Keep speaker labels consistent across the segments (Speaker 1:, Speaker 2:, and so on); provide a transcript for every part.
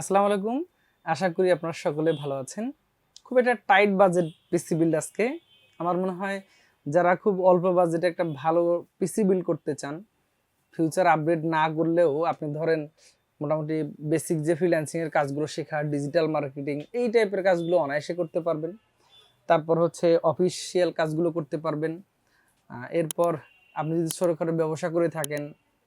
Speaker 1: আসসালামু আলাইকুম। আশা করি আপনারা সকলে ভালো আছেন। খুব একটা টাইট বাজেট পিসি বিল্ড আজকে। আমার মনে হয় যারা খুব অল্প বাজেটে একটা ভালো পিসি বিল্ড করতে চান ফিউচার আপডেট না করলেও আপনি ধরেন মোটামুটি বেসিক যে ফ্রিল্যান্সিং এর কাজগুলো শেখা ডিজিটাল মার্কেটিং এই টাইপের কাজগুলো অনায়াসে করতে পারবেন। তারপর হচ্ছে অফিসিয়াল কাজগুলো করতে পারবেন। এরপর আপনি যদি সরকারের ব্যবসা করে থাকেন,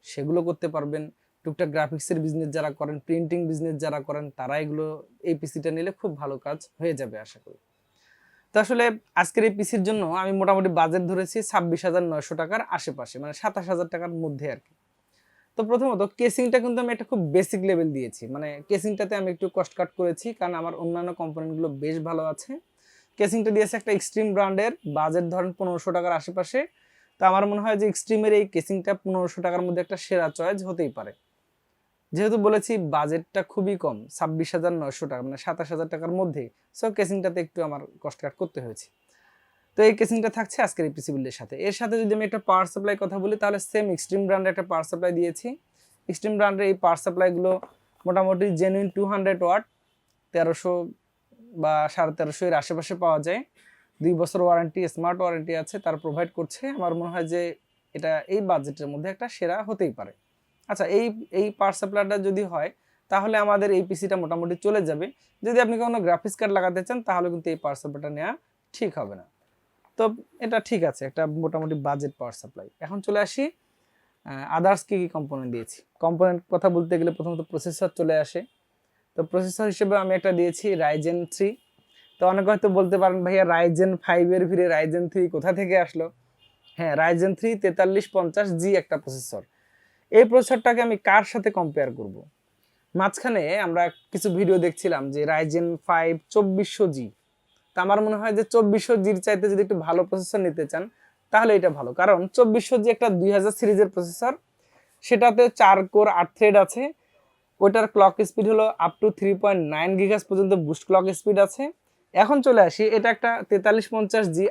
Speaker 1: সেগুলো করতে পারবেন। টুকটাক গ্রাফিক্সের বিজনেস যারা করেন প্রিন্টিং বিজনেস যারা করেন, তারা এগুলো, এই পিসিটা নিলে খুব ভালো কাজ হয়ে যাবে আশা করি। তো আসলে আজকের এই পিসির জন্য আমি মোটামুটি বাজেট ধরেছি ছাব্বিশ হাজার নয়শো টাকার আশেপাশে মানে সাতাশ হাজার টাকার মধ্যে আর কি। তো প্রথমত কেসিংটা কিন্তু আমি একটা খুব বেসিক লেভেল দিয়েছি মানে কেসিংটাতে আমি একটু কস্ট কাট করেছি, কারণ আমার অন্যান্য কম্পোনেন্টগুলো বেশ ভালো আছে। কেসিংটা দিয়েছে একটা এক্সট্রিম ব্র্যান্ডের বাজেট ধরেন পনেরোশো টাকার আশেপাশে। তো আমার মনে হয় যে এক্সট্রিমের এই কেসিংটা পনেরোশো টাকার মধ্যে একটা সেরা চয়েস হতেই পারে। যেহেতু বলেছি বাজেটটা খুবই কম, ছাব্বিশ হাজার নয়শো টাকা মানে সাতাশ হাজার টাকার মধ্যে। সো কেসিংটাতে একটু আমার কষ্ট কাট করতে হয়েছে। তো এই কেসিংটা থাকছে আজকের এই পিসি বিল্ডের সাথে। এর সাথে যদি আমি একটা পাওয়ার সাপ্লাই কথা বলি, তাহলে সেম এক্সট্রিম ব্র্যান্ডের একটা পাওয়ার সাপ্লাই দিয়েছি। এক্সট্রিম ব্র্যান্ডের এই পাওয়ার সাপ্লাইগুলো মোটামুটি জেনুইন টু হান্ড্রেড ওয়াট তেরোশো বা সাড়ে তেরোশো এর আশেপাশে পাওয়া যায়। দুই বছর ওয়ারেন্টি স্মার্ট ওয়ারেন্টি আছে, তার প্রোভাইড করছে। আমার মনে হয় যে এটা এই বাজেটের মধ্যে একটা সেরা হতেই পারে। আচ্ছা এই এই পাওয়ার সাপ্লাইটা যদি হয়, তাহলে আমাদের এই পিসিটা মোটামুটি চলে যাবে। যদি আপনি কোনো গ্রাফিক্স কার্ড লাগাতে চান, তাহলে কিন্তু এই পাওয়ার সাপ্লাইটা নেওয়া ঠিক হবে না। তো এটা ঠিক আছে, একটা মোটামুটি বাজেট পাওয়ার সাপ্লাই এখন চলে আসি আদার্স কী কী কম্পোনেন্ট দিয়েছি? কম্পোনেন্ট কথা বলতে গেলে প্রথমত প্রসেসর চলে আসে। তো প্রসেসর হিসেবে আমি একটা দিয়েছি রাইজেন থ্রি তো অনেকে হয়তো বলতে পারেন, ভাইয়া রাইজেন ফাইভের ফিরে রাইজেন থ্রি কোথা থেকে আসলো? হ্যাঁ রাইজেন থ্রি তেতাল্লিশ পঞ্চাশ জি একটা প্রসেসর এই প্রসেসরটাকে আমি কার সাথে কম্পেয়ার করব? মাঝখানে আমরা কিছু ভিডিও দেখছিলাম যে রাইজেন ফাইভ চব্বিশশো জি তা আমার মনে হয় যে চব্বিশশো জির চাইতে যদি একটু ভালো প্রসেসর নিতে চান, তাহলে এটা ভালো। কারণ চব্বিশশো জি একটা দুই হাজার সিরিজের প্রসেসর সেটাতে চার কোর আট থ্রেড আছে ওটার ক্লক স্পিড হলো up to three point nine gigas পর্যন্ত বুস্ট ক্লক স্পিড আছে। এখন চলে আসি, এটা একটা তেতাল্লিশ পঞ্চাশ জি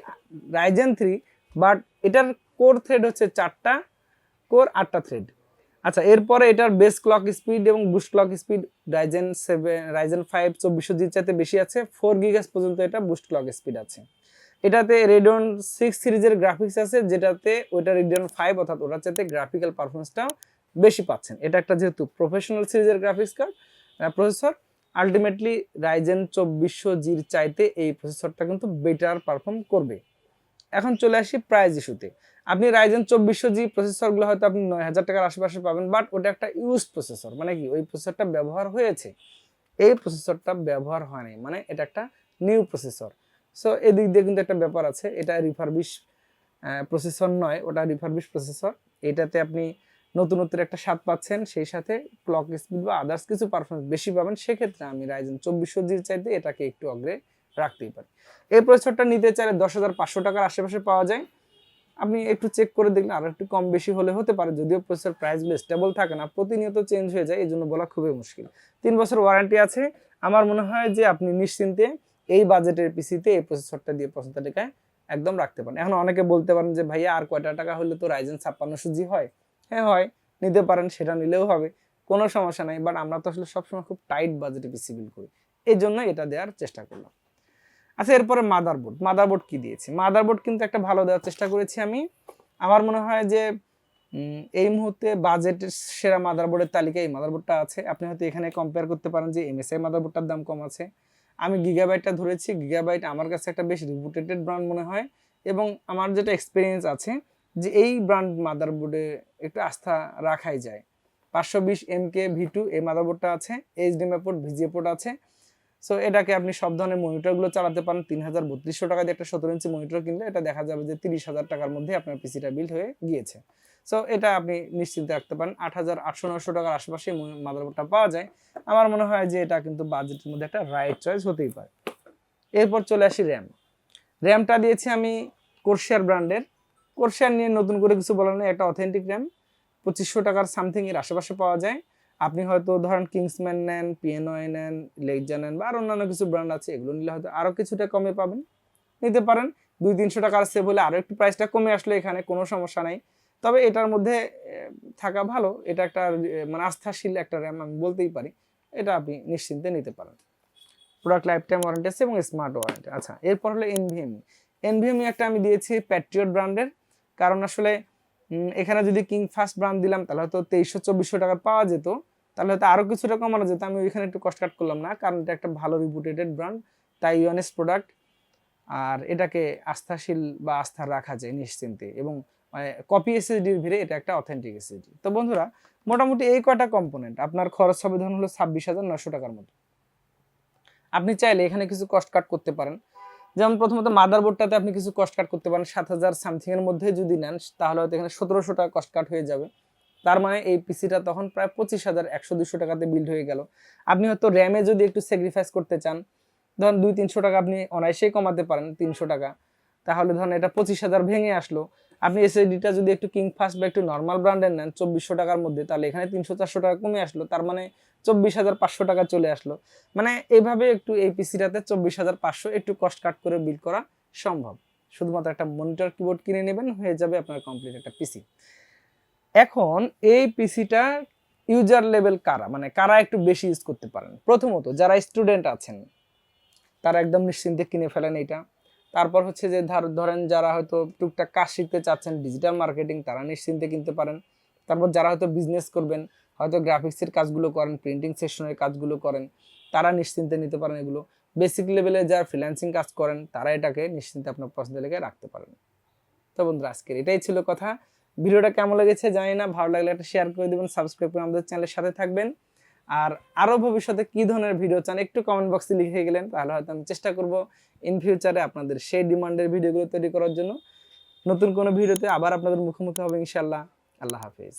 Speaker 1: রাইজেন থ্রি বাট এটার কোর থ্রেড হচ্ছে চারটা কোর আটটা থ্রেড আচ্ছা এরপরে এটার বেস ক্লক স্পিড এবং boost clock speed Ryzen seven Ryzen five চব্বিশশো জির চাইতে বেশি আছে ফোর গিগাস পর্যন্ত এটা বুস্ট ক্লক স্পিড আছে। এটাতে রেডন সিক্স সিরিজের গ্রাফিক্স আছে, যেটাতে ওইটা রেডিয়ন ফাইভ অর্থাৎ ওটার চাইতে গ্রাফিক্যাল পারফরমেন্সটাও বেশি পাচ্ছেন। এটা একটা যেহেতু প্রফেশনাল সিরিজের graphics card processor ultimately Ryzen চব্বিশশো জির চাইতে এই প্রসেসরটা কিন্তু বেটার পারফর্ম করবে। এখন চলে আসি প্রাইস ইস্যুতে আপনি রাইজেন চব্বিশশো জি প্রসেসরগুলো হয়তো আপনি নয় হাজার টাকার আশেপাশে পাবেন বাট ওটা একটা ইউজ প্রসেসর মানে কি? ওই প্রসেসরটা ব্যবহার হয়েছে। এই প্রসেসরটা ব্যবহার হয়নি মানে এটা একটা নিউ প্রসেসর সো এদিক দিয়ে কিন্তু একটা ব্যাপার আছে, এটা রিফারবিশ প্রসেসর নয়, ওটা রিফারবিশ প্রসেসর এটাতে আপনি নতুনত্বের একটা স্বাদ পাচ্ছেন, সেই সাথে ক্লক স্পিড বা আদার্স কিছু পারফরমেন্স বেশি পাবেন। সেক্ষেত্রে আমি রাইজেন চব্বিশশো জির চাইতে এটাকে একটু অগ্রে রাখতেই পারি। এই প্রসেসরটা নিতে চাইলে দশ হাজার পাঁচশো টাকার আশেপাশে পাওয়া যায়। আপনি একটু চেক করে দেখলেন আর একটু কম বেশি হলে হতে পারে, যদিও প্রসেসর প্রাইসগুলো স্টেবল থাকে না, প্রতিনিয়ত চেঞ্জ হয়ে যায় এই জন্য বলা খুবই মুশকিল। তিন বছর ওয়ারেন্টি আছে। আমার মনে হয় যে আপনি নিশ্চিন্তে এই বাজেটের পিসিতে এই প্রসেসরটা দিয়ে পঁচাত্তর একদম রাখতে পারেন। এখন অনেকে বলতে পারেন যে, ভাইয়া, আর কয়টা টাকা হলে তো রাইজেন ছাপ্পান্নশো জি হয়? হ্যাঁ হয়। নিতে পারেন, সেটা নিলেও হবে। কোনো সমস্যা নাই বাট আমরা তো আসলে সবসময় খুব টাইট বাজেটে পিসি বিল করি। এই জন্য এটা দেওয়ার চেষ্টা করলাম। আচ্ছা এরপরে মাদারবোর্ড মাদারবোর্ড কি দিয়েছি? মাদারবোর্ড কিন্তু একটা ভালো দেওয়ার চেষ্টা করেছি আমি। আমার মনে হয় যে এই মুহূর্তে বাজেটের সেরা মাদারবোর্ডের তালিকায় এই মাদারবোর্ডটা আছে। আপনি হয়তো এখানে কম্পেয়ার করতে পারেন যে এমএসআই মাদারবোর্ডটার দাম কম আছে। আমি গিগাবাইটটা ধরেছি গিগাবাইট আমার কাছে একটা বেশ রিপুটেটেড ব্র্যান্ড মনে হয়। এবং আমার যেটা এক্সপিরিয়েন্স আছে যে, এই ব্র্যান্ড মাদারবোর্ডে একটু আস্থা রাখাই যায়। পাঁচশো বিশ এম কে ভি টু এই মাদারবোর্ডটা আছে এইচডিএমআই পোর্ট ভিজিএ পোর্ট আছে। সো এটাকে আপনি সব ধরনের মনিটরগুলো চালাতে পারেন। তিন হাজার বত্রিশশো টাকা দিয়ে একটা সতেরো ইঞ্চি মনিটর কিনলে এটা দেখা যাবে যে তিরিশ হাজার টাকার মধ্যে আপনার পিসিটা বিল্ড হয়ে গিয়েছে। সো এটা আপনি নিশ্চিন্তে রাখতে পারেন। আট হাজার আটশো নশো টাকার আশেপাশে মাদারবোর্ডটা পাওয়া যায়। আমার মনে হয় যে এটা কিন্তু বাজেটের মধ্যে একটা রাইট চয়েস হতেই পারে। এরপর চলে আসি র্যাম র্যামটা দিয়েছি আমি কোর্সিয়ার ব্র্যান্ডের কোর্শিয়ার নিয়ে নতুন করে কিছু বলার নেই, একটা অথেন্টিক র্যাম পঁচিশশো টাকার সামথিং এর আশেপাশে পাওয়া যায়। আপনি হয়তো ধরেন কিংসম্যান নেন পিএনওয়ে নেন লেকজা নেন বা আর অন্যান্য কিছু ব্র্যান্ড আছে, এগুলো নিলে হয়তো আরও কিছুটা কমে পাবেন। নিতে পারেন, দুই তিনশো টাকার সেভ হলে আরও একটু প্রাইসটা কমে আসলে এখানে কোনো সমস্যা নাই। তবে এটার মধ্যে থাকা ভালো, এটা একটা মানে আস্থাশীল একটা র্যাম আমি বলতেই পারি, এটা আপনি নিশ্চিন্তে নিতে পারেন। প্রোডাক্ট লাইফ টাইম ওয়ারেন্টি আছে এবং স্মার্ট ওয়ারেন্টি আচ্ছা এরপর হলো এনভিএমই এনভিএমই একটা আমি দিয়েছি প্যাট্রিয়ট ব্র্যান্ডের কারণ আসলে এখানে যদি কিং ফার্স্ট ব্র্যান্ড দিলাম, তাহলে হয়তো তেইশশো, চব্বিশশো টাকা পাওয়া যেত। তাহলে হয়তো আরও কিছুটা কমানো যেত, আমি ওইখানে একটু কষ্ট কাট করলাম না, কারণ এটা একটা ভালো রিপুটেটেড ব্র্যান্ড তাই ইউএনএস প্রোডাক্ট আর এটাকে আস্থাশীল বা আস্থা রাখা যায় নিশ্চিন্তে, এবং মানে কপি এসএসডির ভিড়ে এটা একটা অথেন্টিক এসএসডি তো বন্ধুরা, মোটামুটি এই কয়টা কম্পোনেন্ট আপনার খরচ হবে ধরুন হলো ছাব্বিশ হাজার নশো টাকার মতো। আপনি চাইলে এখানে কিছু কস্ট কাট করতে পারেন। যেমন প্রথমত মাদারবোর্ডটাতে আপনি কিছু কস্ট কাট করতে পারেন সাত হাজার সামথিংয়ের মধ্যে যদি নেন, তাহলে হয়তো এখানে সতেরোশো টাকা কস্ট কাট হয়ে যাবে। তার মানে এই পিসিটা তখন প্রায় পঁচিশ হাজার, একশো দুশো টাকাতে বিল্ড হয়ে গেল। আপনি হয়তো র্যামে যদি একটু স্যাক্রিফাইস করতে চান, ধরুন দুই তিনশো টাকা আপনি অনায়াসেই কমাতে পারেন তিনশো টাকা। তাহলে ধরেন এটা পঁচিশ হাজার ভেঙে আসলো। আপনি এসএসডিটা যদি একটু কিং ফাস্ট বা একটু নর্মাল ব্র্যান্ডের নেন চব্বিশশো টাকার মধ্যে, তাহলে এখানে তিনশো চারশো টাকা কমে আসলো। তার মানে চব্বিশ হাজার পাঁচশো টাকা চলে আসলো। মানে এইভাবে একটু এই পিসিটাতে চব্বিশ হাজার পাঁচশো একটু কস্ট কাট করে বিল করা সম্ভব। শুধুমাত্র একটা মনিটর কিবোর্ড কিনে নেবেন, হয়ে যাবে আপনার কমপ্লিট একটা পিসি এখন এই পিসিটা ইউজার লেভেল কারা? মানে কারা একটু বেশি ইউজ করতে পারেন? প্রথমত যারা স্টুডেন্ট আছেন, তারা একদম নিশ্চিন্তে কিনে ফেলেন এটা। তারপর হচ্ছে যে ধার- ধরেন যারা হয়তো টুকটাক কাজ শিখতে চাচ্ছেন ডিজিটাল মার্কেটিং তারা নিশ্চিন্তে কিনতে পারেন। তারপর যারা হয়তো বিজনেস করবেন, হয়তো গ্রাফিক্সের কাজগুলো করেন প্রিন্টিং সেশনের কাজগুলো করেন, তারা নিশ্চিন্তে নিতে পারেন এগুলো। বেসিক লেভেলে যারা ফ্রিল্যান্সিং কাজ করেন, তারা এটাকে নিশ্চিন্তে আপনার পছন্দের লেগে রাখতে পারেন। তো বন্ধুরা, আজকের এটাই ছিল কথা। ভিডিওটা কেমন লেগেছে জানি না, ভালো লাগলে একটা শেয়ার করে দেবেন সাবস্ক্রাইব করে আমাদের চ্যানেলের সাথে থাকবেন। আর আরও ভবিষ্যতে কী ধরনের ভিডিও চান একটু কমেন্ট বক্সে লিখে গেলেন, তাহলে হয়তো আমি চেষ্টা করব ইন ফিউচারে আপনাদের সেই ডিমান্ডের ভিডিওগুলো তৈরি করার জন্য। নতুন কোনো ভিডিওতে আবার আপনাদের মুখোমুখি হবে ইনশাল্লাহ আল্লাহ হাফিজ।